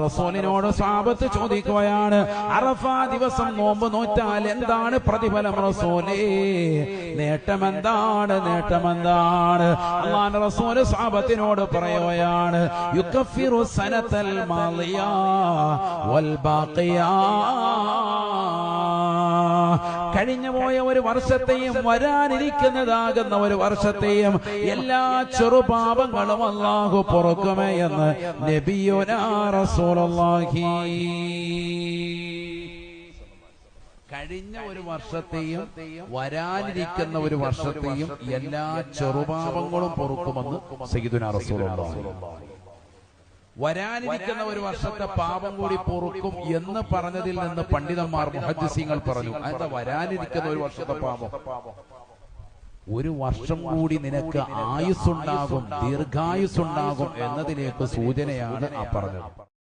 റസൂലിനോട് സാബത്ത് ചോദിക്കുകയാണ് അറഫാ ദിവസം നോമ്പ് നോറ്റാൽ എന്താണ് പ്രതിഫലം റസൂലേ? നേട്ടമെന്താണ് നേട്ടമെന്താണ്? അള്ളാൻ റസൂൽ സാബത്തിനോട് പറയുകയാണ് യുക്കഫിറു സനത്തൽ മാളിയ വൽ ബാക്കിയാ കഴിഞ്ഞു പോയ ഒരു വർഷത്തെയും വരാനിരിക്കുന്നതാകുന്ന ഒരു വർഷത്തെയും എല്ലാ ചെറുപാപങ്ങളും അള്ളാഹു പുറക്കുമേ എന്ന് നബിയുനാ റസൂലുള്ളാഹി. കഴിഞ്ഞ ഒരു വർഷത്തെയും വരാനിരിക്കുന്ന ഒരു വർഷത്തെയും എല്ലാ ചെറുപാപങ്ങളും പൊറുക്കുമെന്ന് സയ്യിദുനാ റസൂലുള്ളാഹി. വരാനിരിക്കുന്ന ഒരു വർഷത്തെ പാപം കൂടി പൊറുക്കും എന്ന് പറഞ്ഞതിൽ നിന്ന് പണ്ഡിതന്മാർ മുഹദ്സിങ്ങൾ പറഞ്ഞു. എന്താ വരാനിരിക്കുന്ന ഒരു വർഷത്തെ പാപം? ഒരു വർഷം കൂടി നിനക്ക് ആയുസ്സുണ്ടാകും ദീർഘായുസ്സുണ്ടാകും എന്നതിലേക്ക് സൂചനയാണ് ആ പറഞ്ഞത്.